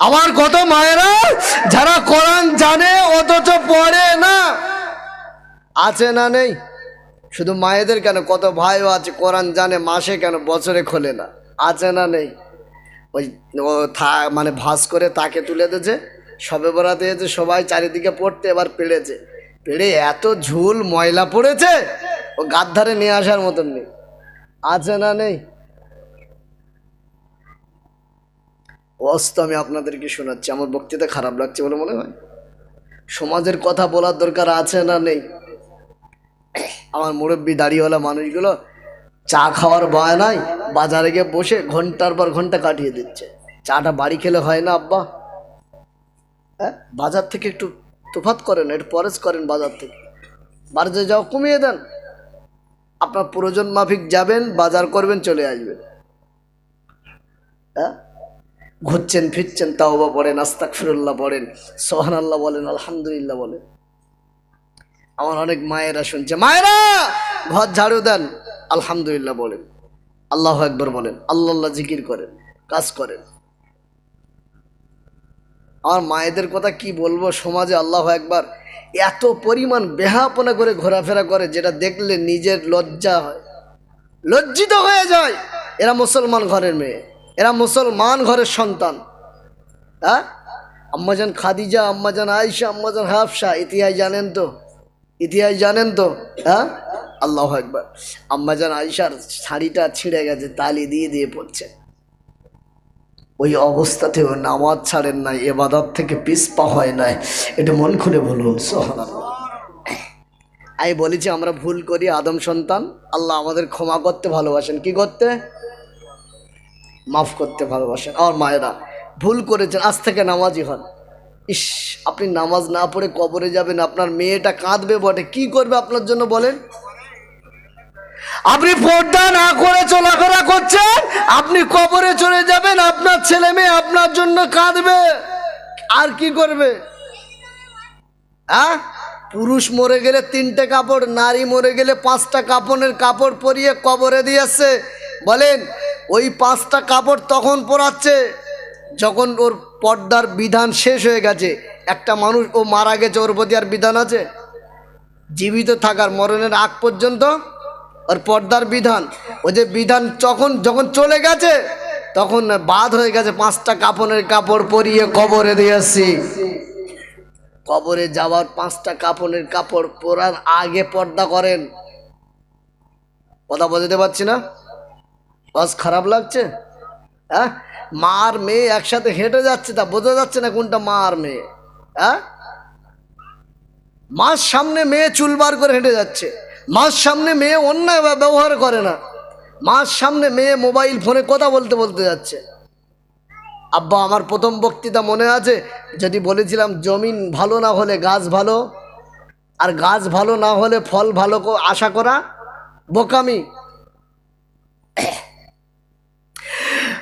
আমার কত মায়েরা যারা কোরআন জানে, অথচ পড়ে না? আছে না নেই? শুধু মায়েদের কেন? কত ভাইও আছে, কোরআন জানে, মাসে কেন, বছরে খোলে না? আছে না নেই? ওই, ও থা মানে ভাস করে তাকে তুলে দিয়েছে সবে বরাতে এসে সবাই চারিদিকে পড়তে এবার পেড়েছে পেড়ে এত ঝুল ময়লা পড়েছে, ও গাদ ধারে নিয়ে আসার মতন নেই। আছে না নেই? অস্ত আমি আপনাদেরকে শোনাচ্ছি। আমার বক্তৃতা খারাপ লাগছে বলে মনে হয়। সমাজের কথা বলার দরকার আছে না নেই? আমার মুরব্বী দাড়িওয়ালা মানুষগুলো চা খাওয়ার ভয় নাই? বাজারে গিয়ে বসে ঘণ্টার পর ঘণ্টা কাটিয়ে দিচ্ছে। চাটা বাড়ি খেলে হয় না, আব্বা? হ্যাঁ? বাজার থেকে একটু তোফাত করেন, একটু পরেজ করেন বাজার থেকে। বাজারে যাও, কমিয়ে দেন। আপনার প্রয়োজন মাফিক যাবেন, বাজার করবেন, চলে আসবেন। হ্যাঁ? ঘুরছেন, ফিরছেন তাও বা পড়েন আস্তাক ফিরুল্লাহ পড়েন সোহান আল্লাহ বলেন, আলহামদুলিল্লাহ বলেন। আমার অনেক মায়েরা শুনছে, মায়েরা, ঘর ঝাড়ু দেন। আলহামদুলিল্লাহ বলেন। আল্লাহ একবার বলেন, আল্লাহ আল্লাহ জিকির করেন, কাজ করেন। আমার মায়েদের কথা কি বলব? সমাজে আল্লাহ একবার এত পরিমাণ বেহাপনা করে ঘোরাফেরা করে, যেটা দেখলে নিজের লজ্জা হয়, লজ্জিত হয়ে যায়। এরা মুসলমান ঘরের মেয়ে। এরা মুসলমান ঘরের সন্তান। হ্যাঁ? আম্মাজান খাদিজা আম্মাজান আয়সা আম্মাজান হাফসা, ইতিহাস জানেন তো? ইতিহাস জানেন তো? হ্যাঁ? আল্লাহ একবার আম্মাজান আয়সার শাড়িটা ছিঁড়ে গেছে, তালি দিয়ে দিয়ে পড়ছে। ওই অবস্থাতেও নামাজ ছাড়েন নাই, এবাদত থেকে পিসপা হয় নাই। এটা মন খুলে বলুন সোহানাল্লাহ আমি বলেছি, আমরা ভুল করি, আদম সন্তান। আল্লাহ আমাদের ক্ষমা করতে ভালোবাসেন। কি করতে? মাফ করতে ভালোবাসেন। আমার মায়েরা ভুল করেছেন, আজ থেকে নামাজি হন। ইস, আপনি নামাজ না পড়ে কবরে যাবেন, আপনার মেয়েটা কাঁদবে বটে। কি করবে আপনার জন্য বলেন? আপনি পর্দা না করে চলাফেরা করছেন, আপনি কবরে চলে যাবেন, আপনার ছেলে মেয়ে আপনার জন্য কাঁদবে। আর কি করবে? হ্যাঁ? পুরুষ মরে গেলে তিনটে কাপড়, নারী মরে গেলে পাঁচটা কাপড়ের কাপড় পরিয়ে কবরে দিয়েছে বলেন, ওই পাঁচটা কাপড় তখন পরাচ্ছে। যখন ওর পর্দার বিধান শেষ হয়ে গেছে, একটা মানুষ, ও মারা গেছে, ওর প্রতি আর বিধান আছে? জীবিত থাকার, মরণের আগ পর্যন্ত ওর পর্দার বিধান। ও যে বিধান যখন যখন চলে গেছে, তখন বাদ হয়ে গেছে, পাঁচটা কাপড়ের কাপড় পরিয়ে কবরে দিয়েছি কবরে যাওয়ার পাঁচটা কাপড়ের কাপড় পরার আগে পর্দা করেন। কথা বোঝাতে পারছি না? বাস খারাপ লাগছে? হ্যাঁ? মা আর মেয়ে একসাথে হেঁটে যাচ্ছে, তা বোঝা যাচ্ছে না কোনটা মা আর মেয়ে। হ্যাঁ? মার সামনে মেয়ে চুল বার করে হেঁটে যাচ্ছে। মার সামনে মেয়ে অন্যায় ব্যবহার করে না। মার সামনে মেয়ে মোবাইল ফোনে কথা বলতে বলতে যাচ্ছে। আব্বা, আমার প্রথম বক্তৃতা মনে আছে? যদি বলেছিলাম জমিন ভালো না হলে গাছ ভালো, আর গাছ ভালো না হলে ফল ভালো আশা করা বোকামি।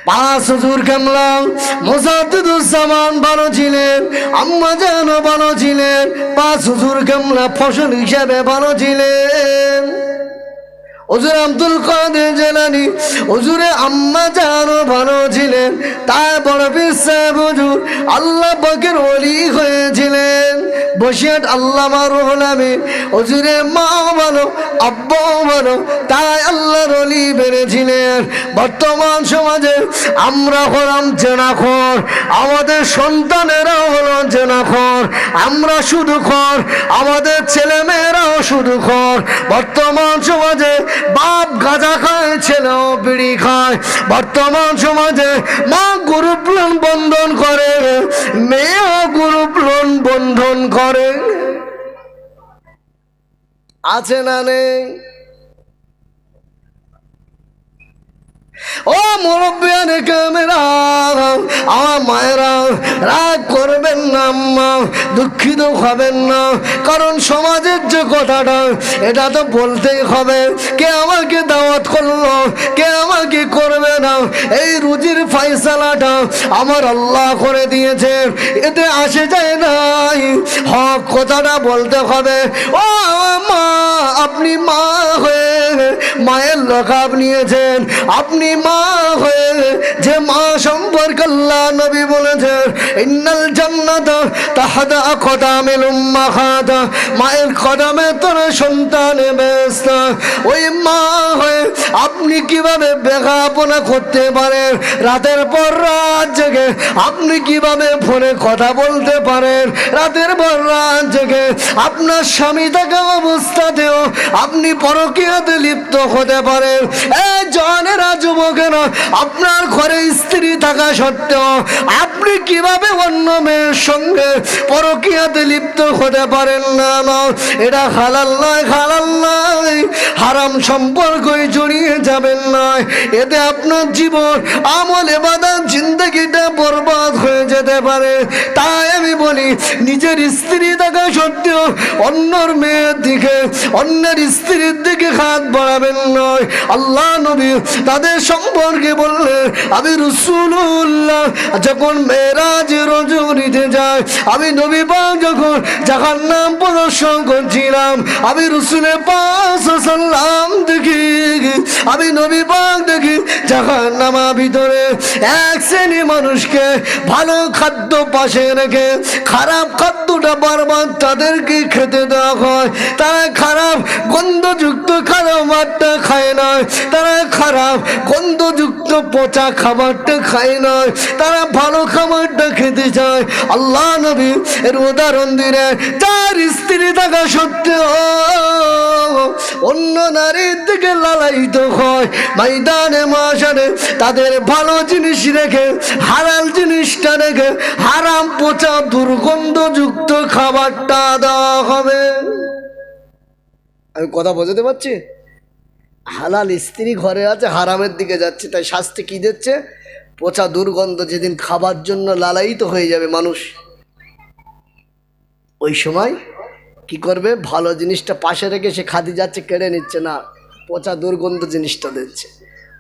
পাঁচ হুজুর কামলাম মোজাদুজ্জামান ভালো ছিলেন, আম্মা জানো ভালো ছিলেন, পাঁচ হুজুর কামলা ফসল হিসাবে ভালো ছিলেন। হুজুর আব্দুল কাদের জেলানি, হুজুরে আম্মা জানো ভালো ছিলেন তারপর পীর সাহেব হুজুর আল্লাহ পাকের ওলি হয়েছিলেন। বসিয়াট আল্লাহ মারুল আমিন, হুজুরে মা ভালো আব্বাও ভালো তাই আল্লাহর অলি বেড়েছিলেন। বর্তমান সমাজে আমরা হলাম জেনাখর, আমাদের সন্তানেরাও হলো জেনাখর, আমরা শুধু খর, আমাদের ছেলেমেয়েরাও শুধু খর। বর্তমান সমাজে বাপ গাঁজা খায় ছেলেও বিড়ি খায়। বর্তমান সমাজে মা গ্রুপ লোন বন্ধন করে মেয়েও গ্রুপ লোন বন্ধন করে। আছে না নেই? ও মুরব্বিয়ান ক্যামেরা, আমার মায়েরা রাগ না আম্মা দুঃখিত হবেন না। কারণ সমাজের যে কথাটা, এটা তো বলতেই হবে। কে আমাকে দাওয়াত করল, কে আমাকে করবে না, এই রুজির ফাইসালাটা আমার আল্লাহ করে দিয়েছে। এতে আসে যায় নাই। হক কথাটা বলতে হবে। ও মা, আপনি মা হয়ে মায়ের লকাব নিয়েছেন। আপনি মা হয়ে যে মা সম্পর্কে আল্লাহ নবী বলেছেন, ইন্নাল জান্নাত মায়ের কদমে তোর সন্তান ব্যস্ত। ওই মা হয়ে আপনি কীভাবে বেগাপনা করতে পারেন? রাতের পর রাত জেগে আপনি কীভাবে ফোনে কথা বলতে পারেন? রাতের পর রাত জেগে আপনার স্বামী থাকা অবস্থাতেও আপনি পরকীয়াতে লিপ্ত হতে পারেন। এ জনেরা যুবকেরা, আপনার ঘরে স্ত্রী থাকা সত্ত্বেও আপনি কীভাবে অন্য মেয়ের সঙ্গে পরকীয়াতে লিপ্ত হতে পারেন না না এটা হালাল নয় হালাল নয়। হারাম সম্পর্কই জড়িয়ে যাবেন নয় এতে আপনার জীবন, আমল এবাদান জিন্দগিটা বরবাদ হয়ে যেতে পারে। তাই আমি বলি, নিজের স্ত্রী থাকা সত্ত্বেও অন্যর মেয়ের দিকে, অন্যের স্ত্রীর দিকে হাত বাড়াবেন নয়। আল্লাহ নবী তাদের সম্পর্কে বললেন, আমি রসুল্লাহ যখন মেয়েরাজ রজনীতে যায়। আমি নবী পাক যখন জাহান নাম প্রদর্শন করছিলাম, আমি রসুলের পাশ সাল্লাম দেখি, আমি নবী পাক দেখি জাহান নামা ভিতরে এক শ্রেণি মানুষকে ভালো খাদ্য পাশে রেখে, খারাপ খাদ্যটা বারবার তাদেরকে খেতে দেওয়া হয়। তারা খারাপ গন্ধযুক্ত খাবারটা খায় না। তারা খারাপ গন্ধযুক্ত পচা খাবারটা খায় না। তারা ভালো খাবারটা খেতে চায়। আল্লাহ নবী, এর উদাহরণ দিলেন তার স্ত্রী থাকা সত্ত্বেও অন্য নারীর দিকে লালায়িত হয়। ময়দানে মাসানে তাদের ভালো জিনিস রেখে হারাল জিনিসটা রেখে হারাম পচা দুর্গন্ধযুক্ত খাবারটা দেওয়া হবে। আমি কথা বোঝাতে পারছি? হালাল স্ত্রী ঘরে আছে, হারামের দিকে যাচ্ছে, তাই শাস্তি কি দিচ্ছে? পচা দুর্গন্ধ যেদিন খাবার জন্য লালায়িত হয়ে যাবে মানুষ, ওই সময় কি করবে? ভালো জিনিসটা পাশে রেখে সে খাদি যাচ্ছে, কেড়ে নিচ্ছে না, পচা দুর্গন্ধ জিনিসটা দিচ্ছে।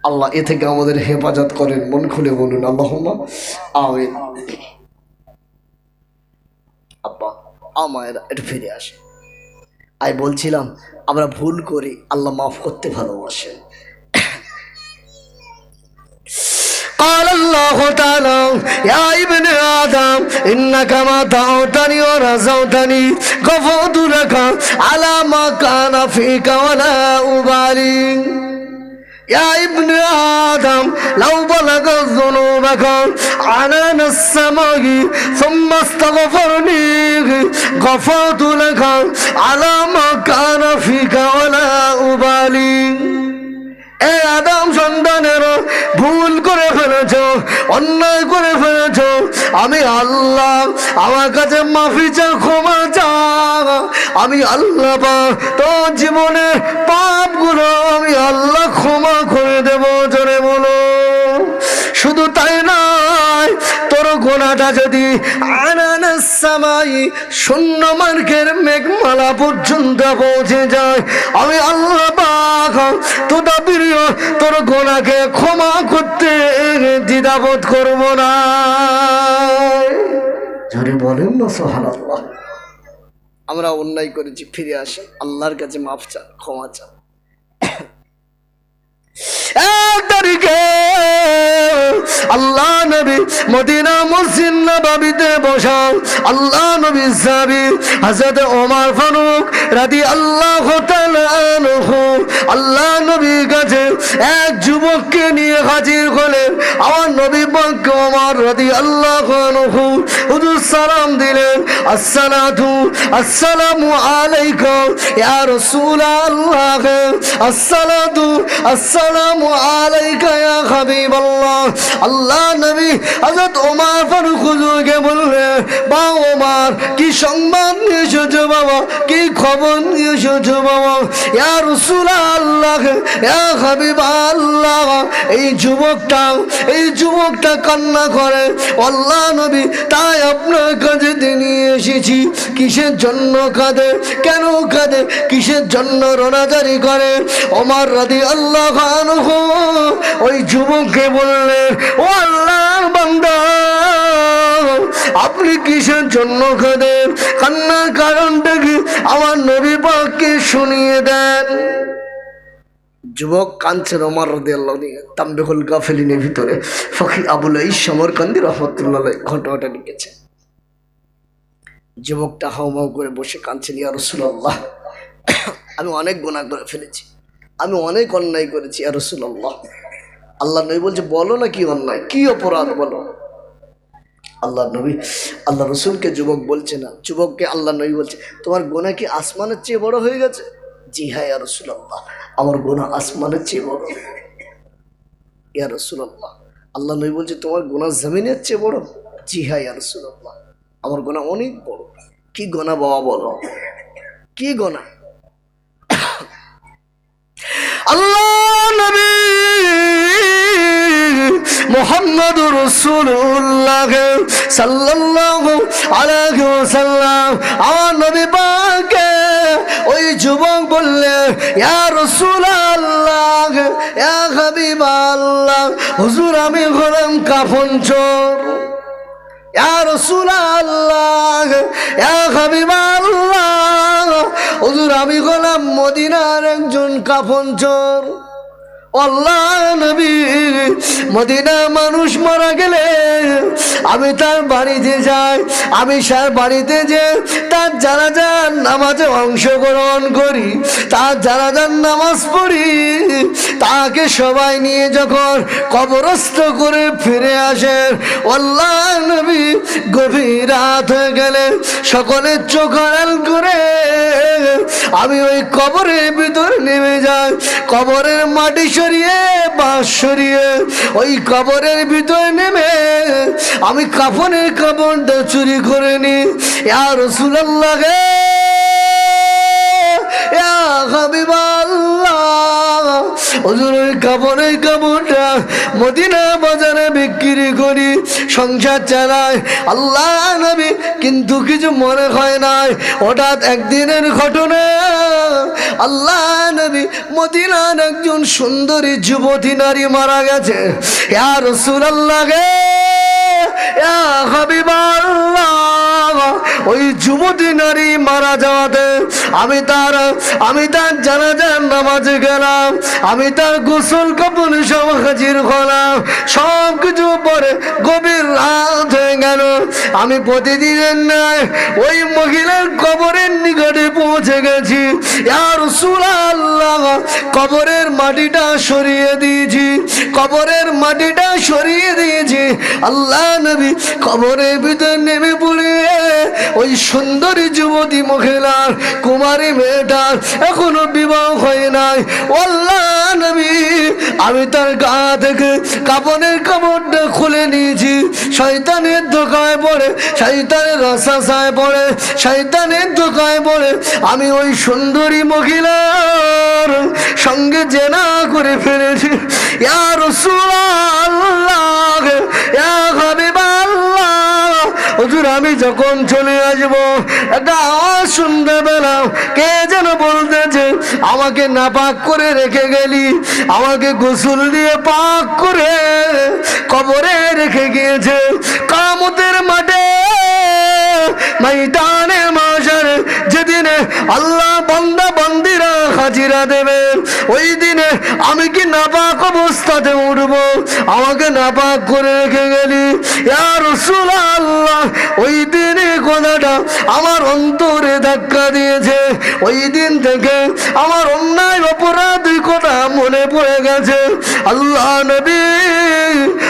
আল্লাহ এ থেকে আমাদের হেফাজত করেন, মন খুলে বলুন আল্লাহ আমিন। আব্বা আমায় একটু ফিরে আসে আমি বলছিলাম, আমরা ভুল করি, আল্লাহ মাফ করতে ভালোবাসেন। قال الله تعالى يا ابن آدم إنك ما دعوتني ورزوتني غفرت لك على ما كان فيك ولا أبالي يا ابن آدم لو بلغ ذنوبك عنان السماء ثم استغفرني غفرت لك على ما كان فيك ولا أبالي ভুল করে ফেলেছ, অন্যায় করে ফেলেছ। আমি আল্লাহ, আমার কাছে মাফি চা ক্ষমা চা আমি আল্লাহ পা তোর জীবনের পাপগুলো আমি আল্লাহ ক্ষমা করে দেব, জোরে বলো। শুধু তাই নয়, তোর গোনাটা যদি সামাই, শূন্য মার্কের মেঘমালা পর্যন্ত পৌঁছে যায়, আমি আল্লাহ পাক তোটা তোর গোনাকে ক্ষমা করতে দ্বিধাবোধ করব না। জোরে বলেন না সোহান আমরা অন্যায় করেছি, ফিরে আসি। আল্লাহর কাছে মাফ চা ক্ষমা চা এক আল্লাহ নবী মদিনা মসজিদ নবাবিতে বসা আল্লাহ নবী সাবি ওমর ফারুক রাদি আল্লাহ এক যুবককে নিয়ে হাজির হলেন। আমার নবী ওমর আল্লাহ হুজুর সালাম দিলেন। আসসালাতু আসসালামু ইয়া আসসালাতু আসসালামু এই যুবকটা এই যুবকটা কান্না করে। আল্লাহ নবী, তাই আপনার কাছে নিয়ে এসেছি। কিসের জন্য কাঁদে? কেন কাঁদে? কিসের জন্য রোনাজারি করে? ওমার রাদি আল্লাহ ওই যুবককে বললেন ও আল্লাহ আপনি কিসের জন্য কাঁদেন? কান্নার কারণটা কি আমার নবী পাককে শুনিয়ে দেন? যুবক কাঞ্চন ওমর রদি আল্লাহ নিয়ে। তাম্বেহুল গাফেলিনের ভিতরে ফকির আবুল ইসমর কান্দি রহমতুল্লাহ ঘটনাটা লিখেছে। যুবকটা হাউমাউ করে বসে কাঁদছেন ইয়া রসুল্লাহ আমি অনেক গুণা করে ফেলেছি। আমি অনেক অন্যায় করেছি আর রসুল্লাহ আল্লাহ নবী বলছে, বলো না কি অন্যায়? কি অপরাধ বলো? আল্লাহ নবী আল্লাহ রসুলকে যুবক বলছে না, যুবককে আল্লাহ নবী বলছে, তোমার গোনা কি আসমানের চেয়ে বড় হয়ে গেছে? জি হ্যাঁ ইয়া রসুল্লাহ আমার গোনা আসমানের চেয়ে বড়। ইয়া রসুল্লাহ আল্লাহ নবী বলছে, তোমার গোনা জমিনের চেয়ে বড়? জি হ্যাঁ ইয়া রসুল্লাহ আমার গোনা অনেক বড়। কি গোনা বাবা বলো? কি গোনা আল্লাহ নবী মোহাম্মদ রসুল্লাহ সাল্লাল্লাহু আলাইহি ওয়াসাল্লাম। আমার নবী পাকে ওই যুবক বললে, ইয়া রাসূলুল্লাহ, ইয়া হাবিবাল্লাহ, হুজুর আমি হলাম কাফন চোর। আমি গোলাম মদিনার একজন কাফন চোর আল্লাহ মদিনা মানুষ মারা গেলে আমি তার বাড়িতে যাই, আমি সার বাড়িতে যে তার জানাজার নামাজে অংশগ্রহণ করি, তার জানাজার নামাজ পড়ি, তাকে সবাই নিয়ে যখন কবরস্থ করে ফিরে আসেন আল্লাহ নবী গভীর রাত হয়ে গেলে সকলের চোখ আড়াল করে আমি ওই কবরের ভিতরে নেমে যাই, কবরের মাটি সরিয়ে বাঁশ সরিয়ে ওই কবরের ভিতরে নেমে আমি কাফনের কাপড়টা চুরি করে নি। আর রসুল্লাহ গে হুজুর ওই কাপড়ের কাপড়টা মদিনা বাজারে বিক্রি করি, সংসার চালায় আল্লাহ নবী কিন্তু কিছু মনে হয় নাই। হঠাৎ একদিনের ঘটনা, আল্লাহ নবী মদিনার একজন সুন্দরী যুবতী নারী মারা গেছে। ইয়া রাসূলুল্লাহ গে, ইয়া হাবিবাল্লাহ ওই যুবতী নারী মারা যাওয়াতে আমি তার আমি তার জানাজার নামাজে গেলাম, আমি তার গোসল কাপড় সব হাজির হলাম, সব কিছু পরে গভীর রাত হয়ে গেল। আমি প্রতিদিনের নয় ওই মহিলার কবরের নিকটে পৌঁছে গেছি। আর আল্লাহ কবরের মাটিটা সরিয়ে দিয়েছি, কবরের মাটিটা সরিয়ে দিয়েছি। আল্লাহ নবী কবরের ভিতরে নেমে পড়ে। ওই সুন্দরী যুবতী মহিলার, কুমারী মেয়েটার এখনও বিবাহ হয় নাই। আল্লাহ আমি তার গা থেকে কাপড়ের কাপড়টা খুলে নিয়েছি। শয়তানের ধোকায় পড়ে, শয়তানের রসাশায় পড়ে, শয়তানের ধোকায় পড়ে। আমি ওই সুন্দরী মহিলার সঙ্গে জেনা করে ফেলেছি। ইয়া রাসূলুল্লাহ, ইয়া হাবিবাল্লাহ হুজুর, আমি যখন চলে আসব, একটা আওয়াজ শুনতে পেলাম। কে যেন বলতেছে, আমাকে নাপাক করে রেখে গেলি, আমাকে গোসল দিয়ে পাক করে কবরে রেখে গিয়েছে। কামতের মাঠে ময়দানে আল্লাহ বান্দা বান্দিরা হাজিরা দেবে ওই দিনে আমি কি নাপাক অবস্থাতে উঠব? আমাকে নাপাক করে রেখে গেলি। আর আল্লাহ ওই দিনে কথাটা আমার অন্তরে ধাক্কা দিয়েছে। ওই দিন থেকে আমার অন্যায় অপরাধ কথা মনে পড়ে গেছে। আল্লাহ নবী,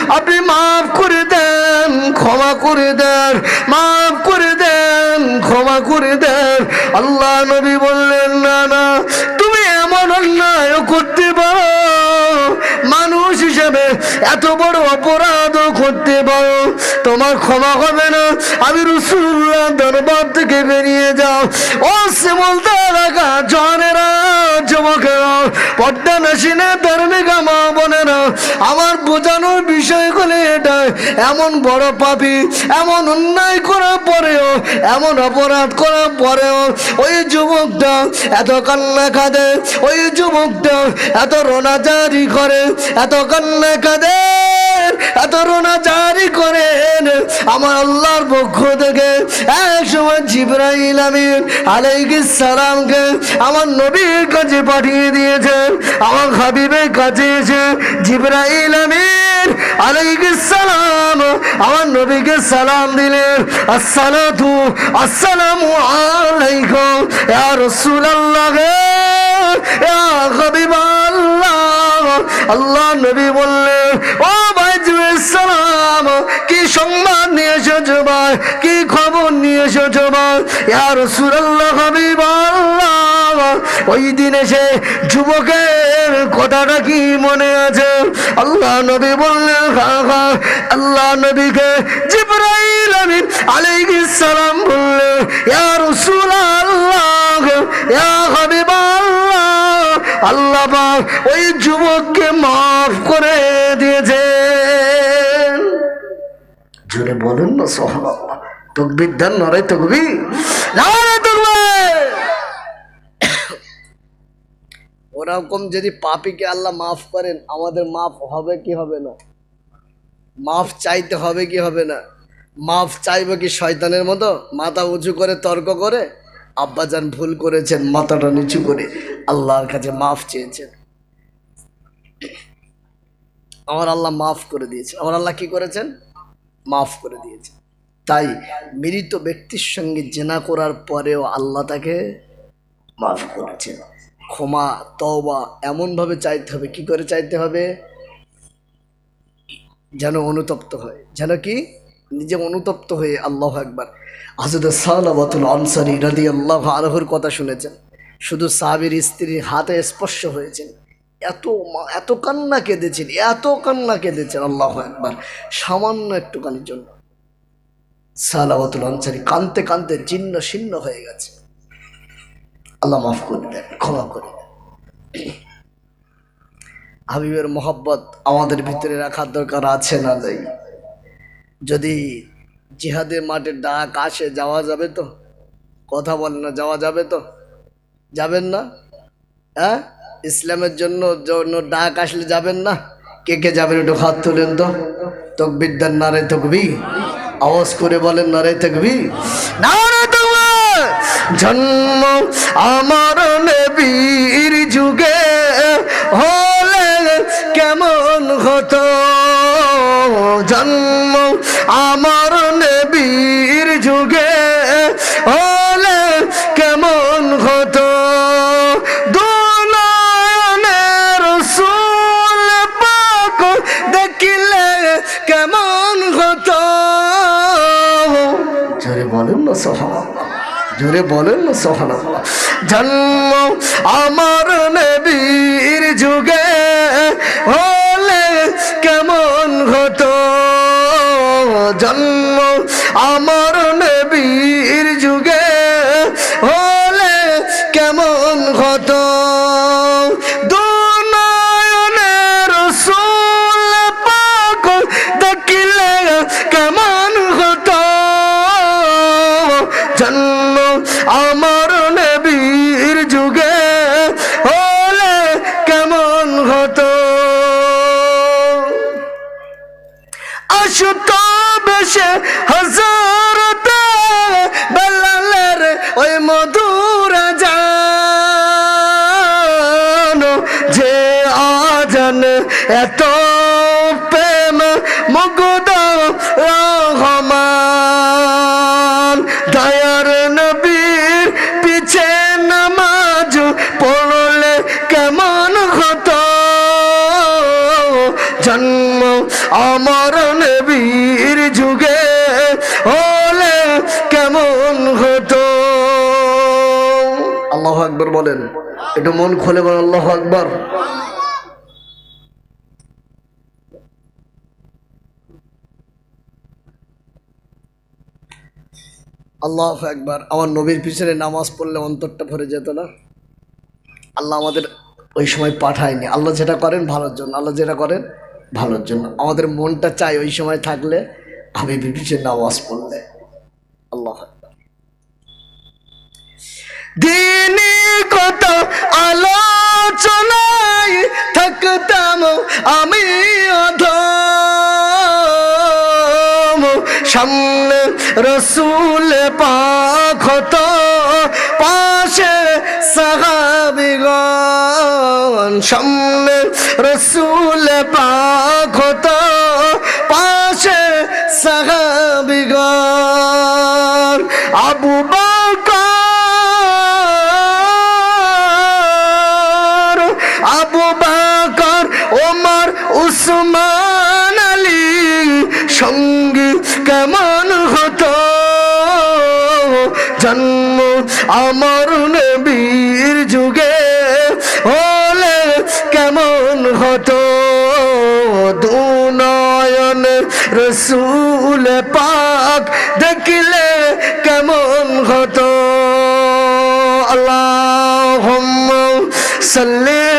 আপনি মাফ করে দেন, ক্ষমা করে দেন ক্ষমা করে দেন। আল্লাহ নবী বললেন, না না, তুমি এমন অন্যায় করতে পারো। মানুষ হিসেবে এত বড় অপরাধ করতে পারো। তোমার ক্ষমা হবে না। আমি রসুল্লাহ দরবার থেকে বেরিয়ে যাও। ও শ্যামলতা এলাকা, জনেরা, যুবকেরা, পদ্মা নাসিনে ধার্মিকা মা বোনেরা, আমার বোঝানোর এমন বড় পাপি, এমন অন্যায় করার পরেও, এমন অপরাধ করার পরেও, ওই যুবকটা এত কান্না কাঁদে, ওই যুবকটা এত রোনা জারি করে, এত কান্না কাঁদে, এত রোনা জারি করেন আমার আল্লাহর পক্ষ থেকে এক সময় জিব্রাইল আমিন আলাইহিস সালামকে আমার নবীর কাছে পাঠিয়ে দিয়েছেন আমার হাবিবের কাছে এসে জিব্রাইল আমিন আলাইহিস সালাম, আমার নবীকে সালাম দিলেন। আসসালাতু, আসসালামু আলাইকুম। ইয়া রাসূলুল্লাহ ইয়া আল্লাহ নবী বললেন, ও ভাই সালাম কি সংবাদ নিয়ে এসেছ ভাই? কি খবর নিয়ে এসেছ ভাই? ইয়া রাসূলুল্লাহ হাবিবাল্লাহ। ওই দিন এসে যুবকের কথাটা কি মনে আছে? আল্লাহ নবী বললেন আল্লাহ নবীকে জিব্রাইল আমিন আলাইহিস সালাম ইয়া রাসূলুল্লাহ, ইয়া হাবিবাল্লাহ। আল্লাহ পাক ওই যুবককে মাফ করে দিয়েছেন। জোরে বলুন না সোহান তকবির দেন নরে তকবি নারে তকবীর ওরকম যদি পাপিকে আল্লাহ মাফ করেন, আমাদের মাফ হবে কি হবে না? মাফ চাইতে হবে কি হবে না? মাফ চাইবে কি শয়তানের মতো? মাথা উঁচু করে তর্ক করে? আব্বাজান ভুল করেছেন, মাথাটা নিচু করে আল্লাহর কাছে মাফ চেয়েছেন। আমার আল্লাহ মাফ করে দিয়েছে। আমার আল্লাহ কি করেছেন? মাফ করে দিয়েছে তাই মৃত ব্যক্তির সঙ্গে জেনা করার পরেও আল্লাহ তাকে মাফ করেছেন। ক্ষমা, তওবা এমনভাবে চাইতে হবে। কি করে চাইতে হবে? যেন অনুতপ্ত হয়। যেন কি? নিজে অনুতপ্ত হয়ে আল্লাহ একবার হাজরত সালাবাতুল আনসারি রাদি আল্লাহ আলহর কথা শুনেছেন। শুধু সাহাবির স্ত্রীর হাতে স্পর্শ হয়েছেন। এত এত কান্না কেঁদেছেন, এত কান্না কেঁদেছেন আল্লাহ একবার সামান্য একটুখানির জন্য। সালাবাতুল আনসারি কানতে কানতে জীর্ণ ছিন্ন হয়ে গেছে। আল্লাহ মাফ করে দেন, ক্ষমা করে দেন। হাবিবের মোহব্বত আমাদের ভিতরে রাখার দরকার আছে না যাই যদি জিহাদের মাঠে ডাক আসে, যাওয়া যাবে তো? কথা বলেন না, যাওয়া যাবে তো? যাবেন না? হ্যাঁ? ইসলামের জন্য জন্য ডাক আসলে যাবেন না? কে কে যাবেন, একটু হাত তুলেন তো। তকবির নারে তকবি আওয়াজ করে বলেন, নারে তকবি তকবি জন্ম আমার নবীর যুগে। হলে জোরে বলেন না সোহান জন্ম আমার নবীর যুগে হলে বলেন, একটু মন খুলে বলেন, আল্লাহ আকবর। আল্লাহ একবার আমার নবীর পিছনে নামাজ পড়লে অন্তরটা ভরে যেত না? আল্লাহ আমাদের ওই সময় পাঠায়নি। আল্লাহ যেটা করেন, ভালোর জন্য। আল্লাহ যেটা করেন, ভালোর জন্য। আমাদের মনটা চাই ওই সময় থাকলে আমি পিছনে নামাজ পড়লে। দিনে কত আলোচনায় থাকতাম আমি অধম। সামনে রসুল পাখ পাশে সাহাবিগণ। সামনে রসুল পাখ পাশে সাহাবিগণ। পাক দেখিলে কেমন হতো? আল্লাহ সাল্লি